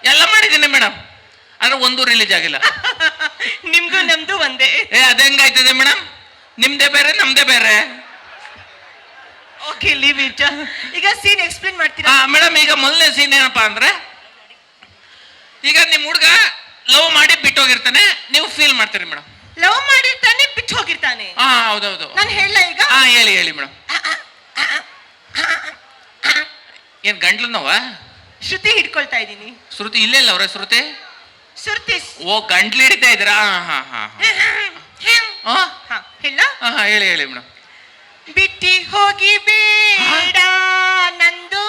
ಎಲ್ಲ ಮಾಡಿದ್ದೀನಿ ಮೇಡಮ್. ಆದ್ರೆ ಒಂದು ರಿಲೀಸ್ ಆಗಿಲ್ಲ. ನಿಮ್ದು ನಮ್ದು ಒಂದೇ. ಏ ಅದೆಂಗಾಯ್ತದೆ ಮೇಡಮ್? ನಿಮ್ದೇ ಬೇರೆ ನಮ್ದೇ ಬೇರೆ. ಓಕೆ ಲೀವ್ ಇಟ್ ಈಗ ಸೀನ್ ಎಕ್ಸ್ಪ್ಲೇನ್ ಮಾಡ್ತೀರಾ? ಮೇಡಮ್ ಈಗ ಮೊದಲನೇ ಸೀನ್ ಏನಪ್ಪಾ ಅಂದ್ರೆ ಈಗ ನಿಮ್ ಹುಡುಗ ಲವ್ ಮಾಡಿ ಬಿಟ್ಟು ಹೋಗಿರ್ತಾನೆ ನೀವು ಫೀಲ್ ಮಾಡ್ತೀರಿ ಮೇಡಮ್. ಲವ್ ಮಾಡಿರ್ತಾನೆ ಬಿಟ್ಟು ಹೋಗಿರ್ತಾನೆ. ಹಾ ಹೌದೌದು. ನಾನು ಹೇಳ ಈಗ? ಹಾ ಹೇಳಿ ಹೇಳಿ ಮೇಡಮ್. ಏನ್ ಗಂಟ್ಲು ನೋವಾ? ಶ್ರುತಿ ಹಿಡ್ಕೊಳ್ತಾ ಇದ್ದೀನಿ. ಶ್ರುತಿ ಇಲ್ಲೇ ಇಲ್ಲ ಅವ್ರ ಶ್ರುತಿ? ಶ್ರುತಿ ಓ ಗಂಟ್ಲು ಹಿಡಿತಾ ಇದ್ರ ಹಾ ಹಾ ಹಾ ಹಾ. ಹೇಳ. ಹಾ? ಹೇಳಿ. ಹೇಳಿ ಮೇಡಮ್. ಬಿಟ್ಟಿ ಹೋಗಿ ಬೇಡ ನಂದು.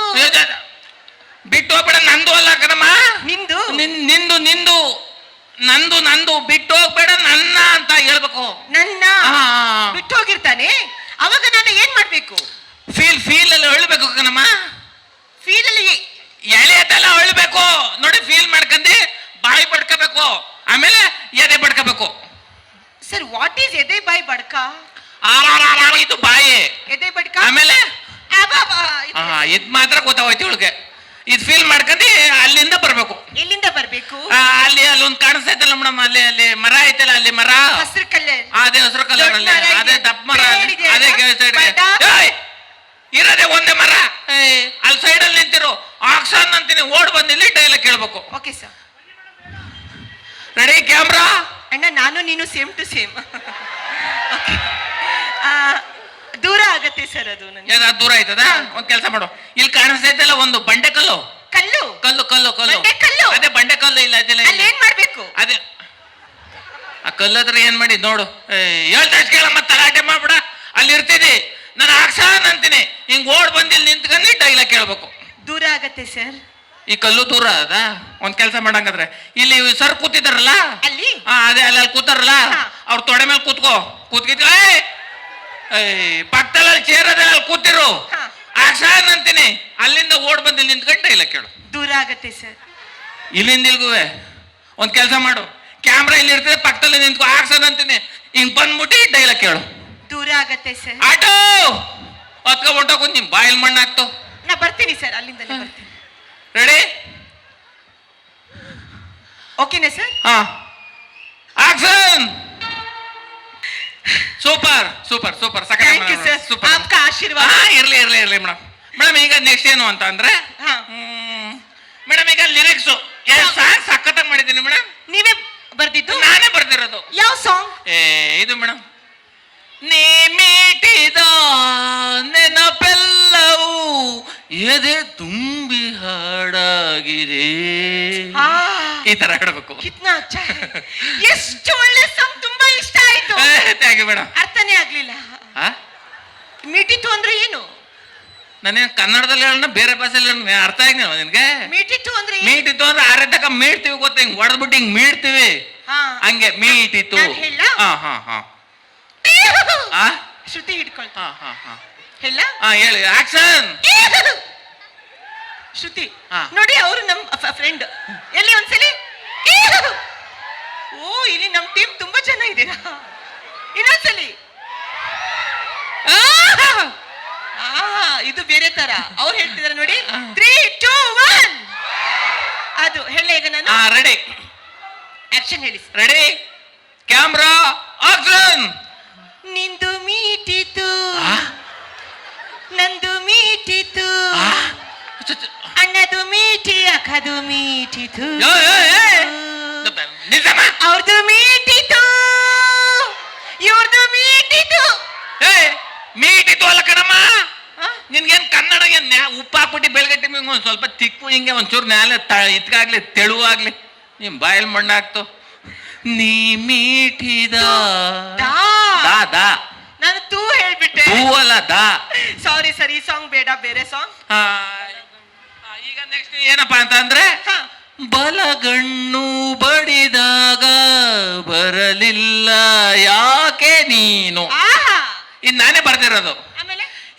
ಬಿಟ್ಟು ಹೋಗ್ಬೇಡ ನಂದು ಅಲ್ಲ ಕಣಮ್ಮ. ನಿಂದು? ನಿಂದು ನಿಂದು. ನಂದು ನಂದು. ಬಿಟ್ಟು ಹೋಗ್ಬೇಡ ನನ್ನ ಅಂತ ಹೇಳ್ಬೇಕು. ನನ್ನ? ಬಿಟ್ಟು ಹೋಗಿರ್ತಾನೆ? ಅವಾಗ ನಾನು ಏನ್ ಮಾಡ್ಬೇಕು? ಫೀಲ್ ಫೀಲ್ ಅಲ್ಲಿ ಹೇಳ್ಬೇಕು ಕಣಮ್ಮ ಫೀಲ್ ಅಲ್ಲಿ ಎಳೆದೆಲ್ಲ ಅಳ್ಬೇಕು ನೋಡಿ ಫೀಲ್ ಮಾಡ್ಕಂಡು ಬಾಯಿ ಬಡ್ಕೋಬೇಕು ಆಮೇಲೆ ಎದೆ ಬಡ್ಕೋಬೇಕು ಸರ್ ವಾಟ್ ಈಸ್ ಎದೆ ಬಾಯ್ ಬಡ್ಕ ಆರಾರಾರ ಇದು ಬಾಯಿ ಎದೆ ಬಡ್ಕ ಆಮೇಲೆ ಅಬ್ಬಬ್ಬಾ, ಇದು ಮಾತ್ರ ಗೊತ್ತಾಗೋಯ್ತು ಇವಳಿಗೆ. ಇದು ಫೀಲ್ ಮಾಡ್ಕೊಂಡು ಅಲ್ಲಿಂದ ಬರ್ಬೇಕು. ಎಲ್ಲಿಂದ ಬರ್ಬೇಕು? ಆ, ಅಲ್ಲಿ ಅಲ್ಲೊಂದು ಒಂದು ಕಾಣಿಸ್ತೈತಲ್ಲ ಮೇಡಮ್ ಅಲ್ಲಿ ಅಲ್ಲಿ ಮರ ಐತಲ್ಲ ಅಲ್ಲಿ ಮರ? ಹಸಿರು ಕಲ್ಲರ್ ಆ, ಅದೇ ಹಸಿರು ಕಲರ್ ಅಲ್ಲಿ ದೊಡ್ಡ ಮರ ಅದೇ ಇದೆ. ದಪ್ಪ ಮರ. ಬೇಡಿದೆ ಅದೇ? ಸೈಡ್. ಇರೋದೇ ಒಂದೇ ಮರ. ಏಯ್, ಅಲ್ಲಿ ಸೈಡ್ ಅಲ್ಲಿ ನಿಂತಿರು. ಆಕ್ಸನ್ ಅಂತೀನಿ ಓಡ್ ಬಂದಿಲ್ಲ ಡೈಲಾಗ್ ಕೇಳ್ಬೇಕು. ಓಕೆ ಸರ್ ರೆಡಿ ಕ್ಯಾಮ್ರಾ ಅಣ್ಣ ನಾನು ನೀನು ಸೇಮ್ ಟು ಸೇಮ್ ಓಕೆ ದೂರ ಆಗತ್ತೆ ಸರ್ ಅದು ನನಗೆ. ಏನ ದೂರ ಆಯ್ತದ? ಒಂದ್ ಕೆಲಸ ಮಾಡು. ಇಲ್ಲಿ ಕಾಣಿಸ್ತೈತಲ್ಲ ಒಂದು ಬಂಡೆ ಕಲ್ಲು? ಕಲ್ಲು. ಕಲ್ಲು ಕಲ್ಲು ಕಲ್ಲು. ಕಲ್ಲು. ಅದೇ ಬಂಡೆ ಕಲ್ಲು ಇಲ್ಲ ಅದಿಲ್ಲ ಅಲ್ಲಿ ಏನ್ ಮಾಡ್ಬೇಕು? ಅದೇ. ಆ ಕಲ್ಲು ಹತ್ರ ಏನ್ ಮಾಡಿ? ನೋಡು. ಏ, ಹೇಳ್ತಾ ಮತ್ತ ತಲಾಟೆ ಮಾಡ್ಬಿಡ. ಅಲ್ಲಿ ಇರ್ತೀನಿ. ನಾನು ಆಕ್ಸಾನ್ ಅಂತೀನಿ. ಹಿಂಗ್ ಓಡ್ ಬಂದಿಲ್ಲಿ ನಿಂತ್ಕೊಂಡು ಡೈಲಾಗ್ ಕೇಳ್ಬೇಕು. ದೂರ ಆಗತ್ತೆ ಸರ್. ಈ ಕಲ್ಲು ದೂರ ಅದ? ಒಂದ್ ಕೆಲಸ ಮಾಡಂಗಾದ್ರೆ. ಇಲ್ಲಿ ಸರ್ ಕೂತಿದಾರಲ್ಲ ಅಲ್ಲಿ? ಹಾ ಅದೇ ಅಲ್ಲಿ ಅಲ್ಲಿ ಕೂತಾರಲ್ಲ? ಹಾ. ಅವ್ರ ತೊಡೆ ಮೇಲೆ ಕೂತ್ಕೋ. ಕೂತ್ಕಿತ್ ಪಕ್ಕದಲ್ಲಿ ಅಲ್ಲಿ ಕೂತಿರು. ಆಕ್ಷನ್ ಅಂತೀನಿ. ಅಲ್ಲಿಂದ ಓಡ್ ಬಂದು ನಿಂತ್ಕೊಂಡು ಇಲ್ಲ ಕೇಳು. ದೂರ ಆಗತ್ತೆ ಸರ್. ಇಲ್ಲಿಂದ ಇಲ್ಗುವೆ. ಒಂದ್ ಕೆಲಸ ಮಾಡು. ಕ್ಯಾಮ್ರಾ ಇಲ್ಲಿ ಇರ್ತದೆ ಪಕ್ಕದಲ್ಲಿ ನಿಂತ್ಕೊ. ಆಕ್ಷನ್ ಅಂತೀನಿ. ಹಿಂಗ್ ಬಂದ್ಬಿಟ್ಟು ಡೈಲಾಗ್ ಕೇಳು. ದೂರ ಆಗತ್ತೆ ಸರ್. ಆಟೋ! ಹೊತ್ಕೊ ಹೊಂಟೋಗ್ ನಿಮ್ ಬಾಯಿಲ್ ಮಣ್ಣು ಹಾಕ್ತು. ನಾ ಬರ್ತೀನಿ ಸರ್ ಅಲ್ಲಿಂದ ಬರ್ತೀನಿ. ರೆಡಿ ಓಕೆನಾ ಸರ್? ಹಾ. Action! Super super super thank you sir super ಆಶೀರ್ವಾದ. ಇರ್ಲಿ ಇರ್ಲಿ ಇರ್ಲಿ ಮೇಡಮ್. ಮೇಡಮ್ ಈಗ ನೆಕ್ಸ್ಟ್ ಏನು ಅಂತ ಅಂದ್ರೆ ಹಾ. ಮೇಡಮ್ ಈಗ ಲಿರಿಕ್ಸ್ ಸಖತ್ತಾಗಿ ಮಾಡಿದ್ದೀನಿ ಮೇಡಮ್. ನೀವೇ ಬರ್ದಿದ್ದು? ನಾನೇ ಬರ್ದಿರೋದು. ಯಾವ ಸಾಂಗ್ ಏ ಇದು ಮೇಡಮ್. ನೀ ಮೀಟಿದ ನೆನಪೆಲ್ಲವೂ ಎದೆ ತುಂಬಿ ಹಾಡಾಗಿದೆ. ಈ ತರ ಹೇಳ್ಬೇಕು. ಕಿತ್ನಾ ಅಚ್ಚ. ಎಷ್ಟು ಒಳ್ಳೆ ಸಾಂಗ್ ತುಂಬಾ ಇಷ್ಟ ಆಯ್ತು. ಥ್ಯಾಂಕ್ ಯು ಮೇಡಮ್ ಅರ್ಥನೇ ಆಗ್ಲಿಲ್ಲ. ಮೀಟಿತ್ತು ಅಂದ್ರೆ ಏನು? ನನಗೆ ಕನ್ನಡದಲ್ಲಿ ಹೇಳೋಣ ಬೇರೆ ಭಾಷೆಯಲ್ಲಿ ಅರ್ಥ ಆಗಿಲ್ಲ ನಿನ್ಗೆ. ಮೀಟಿತ್ತು ಅಂದ್ರೆ ಏನು? ಮೀಟಿತ್ತು ಅಂದ್ರೆ ಆರೆ ತಕ ಮೀಡ್ತೀವಿ ಗೊತ್ತ? ಹಿಂಗ್ ಹೊಡೆದ್ಬಿಟ್ಟು ಹಿಂಗ್ ಮೀಡ್ತೀವಿ. ಹಾ. ಹಂಗೆ ಹೇಳಾ? ಹಾ ಹಾ ಹಾ. ಆ? ಶ್ರುತಿ ಹಿಡ್ಕೊಳ್ತಾ. ಹಾ ಹಾ ಹಾ. ಹೇಳ ಹಾ ಹೇಳಿ. ಆಕ್ಷನ್ ಶ್ರುತಿ. ನೋಡಿ ಅವರು ನಮ್ ಫ್ರೆಂಡ್ ಎಲ್ಲಿ ಒಂದ್ಸಲಿ? ಓ ಇಲ್ಲಿ ನಮ್ ಟೀಮ್ ತುಂಬಾ ಜನ ಇದ್ದೀರಾ. ಇನ್ನೊಂದ್ಸಲಿ. ಇದು ಬೇರೆ ತರ. ಅವ್ರು ಹೇಳ್ತಿದಾರೆ ನೋಡಿ. ತ್ರೀ ಟೂ ಒನ್ ಅದು ಹೇಳ ಈಗ ನಾನು. ರೆಡಿ ಆಕ್ಷನ್ ಹೇಳಿ. ರೆಡಿ ಕ್ಯಾಮ್ರಾ ಆಕ್ಷನ್ ನಿಂದು ಮೀಟಿತು. ನಂದು ಅಣ್ಣದು ಮೀಟಿ ಅಖದು ಮೀಟಿತು. ಅವ್ರದು ಅವ್ರದ್ದು ಮೀಟಿತು. ಇವ್ರದ್ದು ಮೀಟಿತು. ಏ ಮೀಟಿತ್ತು ಅಲ್ಲ ಕಣಮ್ಮ? ನಿನ್ಗೇನ್ ಕನ್ನಡ ಏನ್ ಉಪ್ಪು ಹಾಕ್ಬಿಟ್ಟು ಬೆಳಗಟ್ಟಿ ಒಂದ್ ಸ್ವಲ್ಪ ತಿಕ್ಕು ಹಿಂಗೆ ಒಂಚೂರು ನ್ಯಾಲೆ ಇದ್ಕಾಗ್ಲಿ ತೆಳುವಾಗ್ಲಿ. ನಿಮ್ ಬಾಯಲ್ ಮಣ್ಣಾಕ್ತು ನೀ ಮೀಟಿದ. ದಾ. ನಾನು ತೂ ಹೇಳ್ಬಿಟ್ಟೆ. ಹೂ ಅಲ್ಲ ದಾ. ಸಾರಿ ಸರಿ ಈ ಸಾಂಗ್ ಬೇಡ ಬೇರೆ ಸಾಂಗ್ ಈಗ ನೆಕ್ಸ್ಟ್ ಏನಪ್ಪಾ ಅಂತ ಅಂದ್ರೆ ಬಲಗಣ್ಣು ಬಡಿದಾಗ ಬರಲಿಲ್ಲ ಯಾಕೆ ನೀನು? ಇನ್ ನಾನೇ ಬರ್ದಿರೋದು.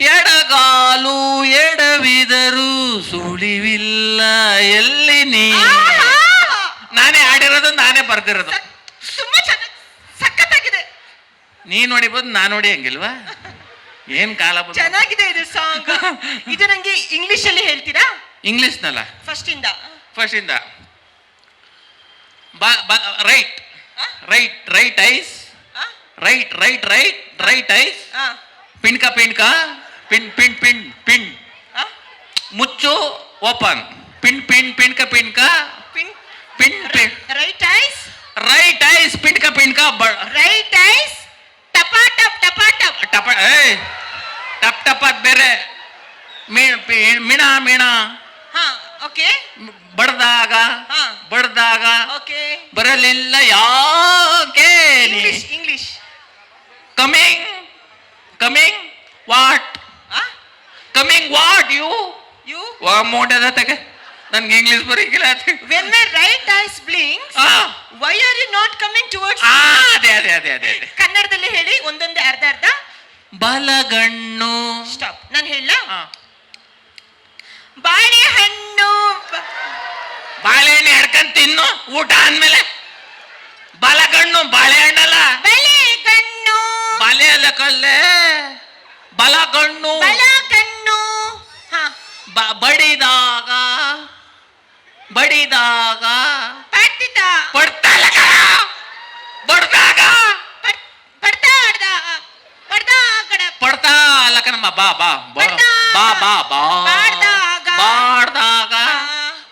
ಎಡಗಾಲು ಎಡವಿದರು ಸುಳಿವಿಲ್ಲ ಎಲ್ಲಿ ನೀ! ನಾನೇ ಆಡಿರೋದು ನಾನೇ ಬರ್ದಿರೋದು. ನೀ ನೋಡಿಬೋದು ನಾನ್ ನೋಡಿ ಹಂಗಿಲ್ವಾ? ಏನ್ ಕಾಲ ಚೆನ್ನಾಗಿದೆ ಇದು ಸಾಂಗ್ ಇದು ನಂಗೆ ಇಂಗ್ಲಿಷ್ ಅಲ್ಲಿ ಹೇಳ್ತೀರಾ? ಇಂಗ್ಲಿಷ್ನಲ್ಲ ಫಸ್ಟ್ ಇಂದ. ಫಸ್ಟ್ ಇಂದ. Right? Right right eyes? Right right right right eyes ಪಿಂಡ್ಕ ಪಿಂಡ್ಕ ಪಿನ್ ಪಿನ್ ಪಿನ್ ಪಿನ್ ಆ? ಮುಚ್ಚು ಓಪನ್ ಪಿನ್ ಪಿನ್ ಪಿಂಡ್ಕ ಪಿಂಡ್ಕ pin pin right eyes right eyes ಪಿಂಡ್ಕ ಪಿಂಡ್ಕ ರೈಟ್ ಐಸ್ ಟಪಾ ಟಪ್ ಟಪಾ ಟಪ್ ಟಪ ಏಯ್ ಟಪ್ ಟಪ್ ಬೇರೆ ಮೀಣಾ ಮಿಣ ಓಕೆ ಬಡ್ದಾಗ ಹಾ. ಬಡ್ದಾಗ ಓಕೆ ಬರಲಿಲ್ಲ ಯಾಕೆ English English coming coming what coming what you you ಮೋಟದ ತಗೆ. ನನ್ಗೆ English ಬರೀಕಿಲ್ಲ when my right eyes blinks ಆ. Are you not coming towards? ಅದೇ ಅದೇ ಅದೇ ಅದೇ ಅದೇ. ಕನ್ನಡದಲ್ಲಿ ಹೇಳಿ ಒಂದೊಂದೇ ಅರ್ಧ ಅರ್ಧ. ಬಲಗಣ್ಣು. ಸ್ಟಾಪ್ ನಾನು ಹೇಳ ಆ, ಬಾಳೆಹಣ್ಣು. ಬಾಳೆಹಣ್ಣು ಹಿಡ್ಕೊಂಡ್ ತಿನ್ನು ಊಟ ಅಂದ್ಮೇಲೆ ಬಲಗಣ್ಣು ಬಾಳೆಹಣ್ಣಲ್ಲ. ಬಾಳೆಹಣ್ಣು ಬಾಳೆಹಣ್ಣು ಅಲ್ಲ ಬಲಕಣ್ಣು ಬಲಗಣ್ಣು. ಬಲಗಣ್ಣು. ಹಾ. ಬ- ಬಡಿದಾಗ ಬಡಿದಾಗ. ಪಡ್ತಿದ್ದ. ಬಡ್ತಲ್ಲ. ಬಡ್ದಾಗ ಪಡ್- ಪಡ್ತಾ ಆಡ್ದ ಪಡ್ತಾ ಅಲ್ಲ ಕಣಮ್ಮ ಬಾ ಬಾ ಬಾ. ಬಾ ಬಾ ಬಾ.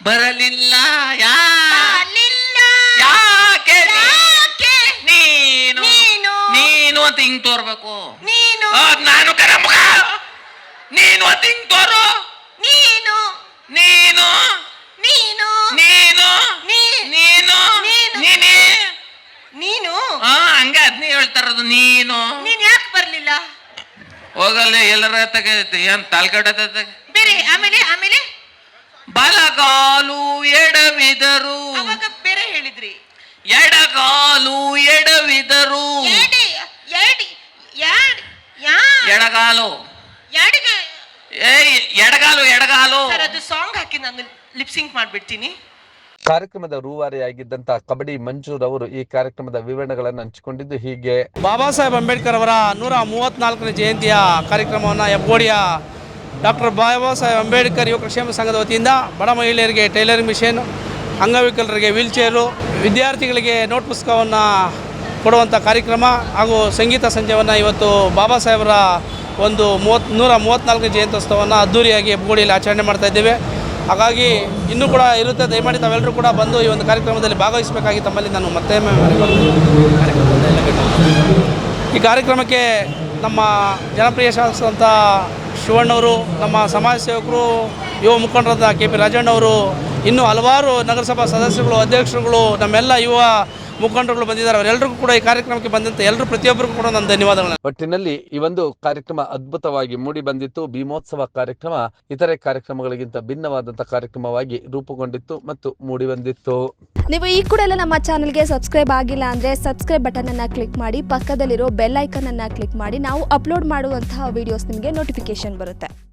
ಬರಲಿಲ್ಲ ಯಾಲಿಲ್ಲ ಯಾಕೆ ನೀನು ನೀನು ಅಂತ ಹಿಂಗ್ ತೋರ್ಬೇಕು. ನೀನು ನಾನು ಕರಮುಗ ನೀನು ಅಂತ ಹಿಂಗ್ ತೋರು. ನೀನು ನೀನು ನೀನು ನೀನು ನೀನು ನೀನು ನೀನು. ಹಂಗ ಅದ್ನೇ ಹೇಳ್ತಾರದು ನೀನು. ನೀನ್ ಯಾಕೆ ಬರ್ಲಿಲ್ಲ? ಹೋಗಲ್ಲ ಎಲ್ಲರ ತಗೈತಿ ಏನ್ ತಾಳ್ಗಡೆ ಬೇರೆ ಆಮೇಲೆ ಆಮೇಲೆ? ಬಲಗಾಲು ಎಡವಿದರು. ಅವಾಗ ಬೇರೆ ಹೇಳಿದ್ರಿ. ಎಡಗಾಲು ಎಡವಿದರು. ಎಡೆ ಎಡೆ ಯಾಡ್ ಯಾ. ಎಡಗಾಲು. ಯಾಡಿಗೆ ಏ ಎಡಗಾಲು ಎಡಗಾಲು. ಸರ್ ಅದು ಸಾಂಗ್ ಹಾಕಿ ನಾನು ಲಿಪ್ಸಿಂಗ್ ಮಾಡ್ಬಿಡ್ತೀನಿ. ಕಾರ್ಯಕ್ರಮದ ರೂವಾರಿಯಾಗಿದ್ದಂತ ಕಬಡ್ಡಿ ಮಂಜೂರ್ ಅವರು ಈ ಕಾರ್ಯಕ್ರಮದ ವಿವರಣೆಗಳನ್ನು ಹಂಚಿಕೊಂಡಿದ್ದು ಹೀಗೆ. ಬಾಬಾ ಸಾಹೇಬ್ ಅಂಬೇಡ್ಕರ್ ಅವರ ನೂರ ಮೂವತ್ತ್ನಾಲ್ಕನೇ ಜಯಂತಿಯ ಕಾರ್ಯಕ್ರಮವನ್ನು ಹೆಬ್ಗೋಡಿಯ ಡಾಕ್ಟರ್ ಬಾಬಾ ಸಾಹೇಬ್ ಅಂಬೇಡ್ಕರ್ ಯುವಕ ಕ್ಷೇಮ ಸಂಘದ ವತಿಯಿಂದ ಬಡ ಮಹಿಳೆಯರಿಗೆ ಟೈಲರಿಂಗ್ ಮಿಷನ್, ಅಂಗವಿಕಲರಿಗೆ ವೀಲ್ಚೇರು, ವಿದ್ಯಾರ್ಥಿಗಳಿಗೆ ನೋಟ್ ಪುಸ್ತಕವನ್ನು ಕೊಡುವಂಥ ಕಾರ್ಯಕ್ರಮ ಹಾಗೂ ಸಂಗೀತ ಸಂಜೆಯನ್ನು ಇವತ್ತು ಬಾಬಾ ಸಾಹೇಬರ ಒಂದು ಮೂವತ್ ನೂರ ಮೂವತ್ತ್ನಾಲ್ಕು ಜಯಂತ್ಯೋತ್ಸವವನ್ನು ಅದ್ದೂರಿಯಾಗಿ ಆಚರಣೆ ಮಾಡ್ತಾ ಇದ್ದೇವೆ. ಹಾಗಾಗಿ ಇನ್ನೂ ಕೂಡ ಇರುತ್ತೆ, ದಯಮಾಡಿ ತಾವೆಲ್ಲರೂ ಕೂಡ ಬಂದು ಈ ಒಂದು ಕಾರ್ಯಕ್ರಮದಲ್ಲಿ ಭಾಗವಹಿಸಬೇಕಾಗಿ ತಮ್ಮಲ್ಲಿ ನಾನು ಮತ್ತೆ ಈ ಕಾರ್ಯಕ್ರಮಕ್ಕೆ ನಮ್ಮ ಜನಪ್ರಿಯ ಶಾಸಕರಂಥ ಶಿವಣ್ಣವರು, ನಮ್ಮ ಸಮಾಜ ಸೇವಕರು, ಯುವ ಮುಖಂಡರಾದ ಕೆ ಪಿ ರಾಜಣ್ಣವರು, ಇನ್ನೂ ಹಲವಾರು ನಗರಸಭಾ ಸದಸ್ಯರುಗಳು, ಅಧ್ಯಕ್ಷರುಗಳು, ನಮ್ಮೆಲ್ಲ ಯುವ ಮುಖಂಡರುಗಳು ಬಂದಿದ್ದಾರೆ. ಅವರೆಲ್ಲರಿಗೂ ಕೂಡ ಈ ಕಾರ್ಯಕ್ರಮಕ್ಕೆ ಬಂದಂತೆ ಎಲ್ಲರೂ ಪ್ರತಿಯೊಬ್ಬರಿಗೂ ಕೂಡ ನಾನು ಧನ್ಯವಾದಗಳು ಒಟ್ಟಿನಲ್ಲಿ ಈ ಒಂದು ಕಾರ್ಯಕ್ರಮ ಅದ್ಭುತವಾಗಿ ಮೂಡಿ ಬಂದಿತ್ತು. ಭೀಮೋತ್ಸವ ಕಾರ್ಯಕ್ರಮ ಇತರೆ ಕಾರ್ಯಕ್ರಮಗಳಿಗಿಂತ ಭಿನ್ನವಾದಂತಹ ಕಾರ್ಯಕ್ರಮವಾಗಿ ರೂಪುಗೊಂಡಿತ್ತು ಮತ್ತು ಮೂಡಿ ಬಂದಿತ್ತು. ನೀವು ಈ ಕೂಡ ಎಲ್ಲ ನಮ್ಮ ಚಾನಲ್ಗೆ ಸಬ್ಸ್ಕ್ರೈಬ್ ಆಗಿಲ್ಲ ಅಂದ್ರೆ ಸಬ್ಸ್ಕ್ರೈಬ್ ಬಟನ್ ಅನ್ನ ಕ್ಲಿಕ್ ಮಾಡಿ ಪಕ್ಕದಲ್ಲಿರೋ ಬೆಲ್ ಐಕನ್ ಅನ್ನ ಕ್ಲಿಕ್ ಮಾಡಿ. ನಾವು ಅಪ್ಲೋಡ್ ಮಾಡುವಂತಹ ವಿಡಿಯೋಸ್ ನಿಮಗೆ ನೋಟಿಫಿಕೇಶನ್ ಬರುತ್ತೆ.